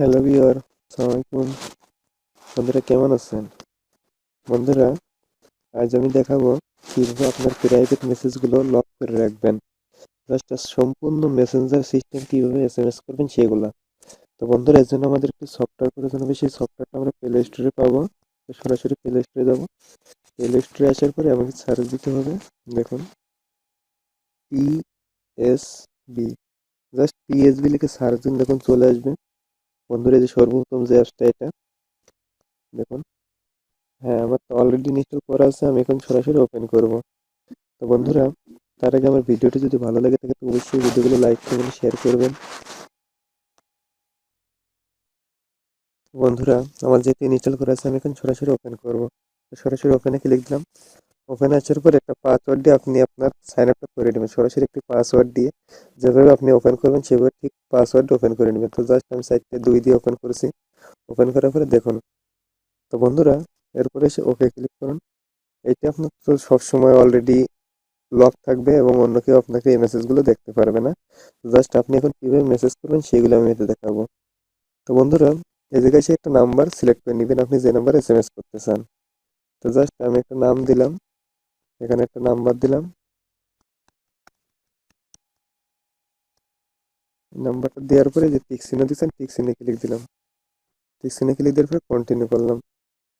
Hello viewer আসসালামাইকুম বন্ধুরা, কেমন আছেন? বন্ধুরা, আজ আমি দেখাবো কীভাবে আপনার প্রাইভেট মেসেজগুলো লক করে রাখবেন। জাস্ট সম্পূর্ণ মেসেঞ্জার সিস্টেম কীভাবে এস এম এস করবেন সেগুলো। তো বন্ধুরা, এর জন্য আমাদের একটি সফটওয়্যার প্রয়োজন হবে। সেই সফটওয়্যারটা আমরা প্লে স্টোরে পাবো। তো সরাসরি প্লে স্টোরে যাব। প্লে স্টোরে আসার পরে আমাকে সার্চ দিতে হবে। দেখুন P S B just PSB লিখে সার্চ দিন। দেখুন, চলে আসবে। বন্ধুরা যে সর্বপ্রথম যে অ্যাপসটা এটা, দেখুন। হ্যাঁ আমার তো অলরেডি ইনস্টল করা আছে, আমি এখন সরাসরি ওপেন করব। তো বন্ধুরা, তার আগে আমার ভিডিওটি যদি ভালো লাগে থাকে, তো অবশ্যই ভিডিওগুলো লাইক করবেন শেয়ার করবেন। বন্ধুরা, আমার যেহেতু ইনস্টল করা আছে, আমি এখন সরাসরি ওপেন করব। তো সরাসরি ওপেনে ক্লিক দিলাম। ওপেন আসার পর একটা পাসওয়ার্ড দিয়ে আপনি আপনার সাইন আপটা করে নেবেন। সরাসরি একটি পাসওয়ার্ড দিয়ে যেভাবে আপনি ওপেন করবেন, সেভাবে ঠিক পাসওয়ার্ড ওপেন করে নেবেন। তো জাস্ট আমি সাইটটা দুই দিয়ে ওপেন করেছি। ওপেন করার পরে দেখুন, তো বন্ধুরা, এরপরে এসে ওকে ক্লিক করুন। এইটা আপনার তো সবসময় অলরেডি লক থাকবে এবং অন্য কেউ আপনাকে এই মেসেজগুলো দেখতে পারবে না। তো জাস্ট আপনি এখন কীভাবে মেসেজ করবেন সেগুলো আমি এতে দেখাবো। তো বন্ধুরা, এই জায়গায় সে একটা নাম্বার সিলেক্ট করে নেবেন। আপনি যে নাম্বার এস এম এস করতে চান। তো জাস্ট আমি একটা নাম দিলাম। এখানে একটা নাম্বার দিলাম। নাম্বারটা দেওয়ার পরে যে টিক চিহ্ন দিচ্ছেন টিক চিহ্নে ক্লিক দিলাম। টিক চিহ্নে ক্লিক দেওয়ার পরে কন্টিনিউ করলাম।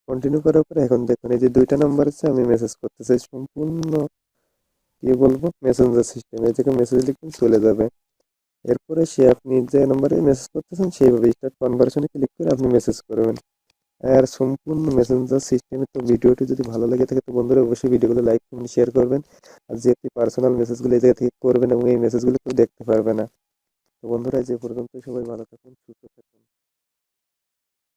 কন্টিনিউ করার পরে এখন দেখুন, এই যে দুইটা নাম্বার আছে, আমি মেসেজ করতে চাই সম্পূর্ণ কি বলব? মেসেঞ্জার সিস্টেম এই থেকে মেসেজ লিখবেন চলে যাবে। এরপরে সে আপনি যে নাম্বারে মেসেজ করতেছেন, সেইভাবে স্টার্ট কনভারশনে ক্লিক করে আপনি মেসেজ করবেন। আর সম্পূর্ণ মেসেঞ্জার সিস্টেমে তো ভিডিওটি যদি ভালো লাগে থাকে, তো বন্ধুরা অবশ্যই ভিডিওগুলো লাইক কমেন্ট শেয়ার করবেন। আর যে আপনি পার্সোনাল মেসেজগুলো এই জায়গা থেকে করবেন, এবং এই মেসেজগুলো কেউ দেখতে পারবে না। তো বন্ধুরা যে পর্যন্ত সবাই ভালো থাকুন, সুস্থ থাকুন।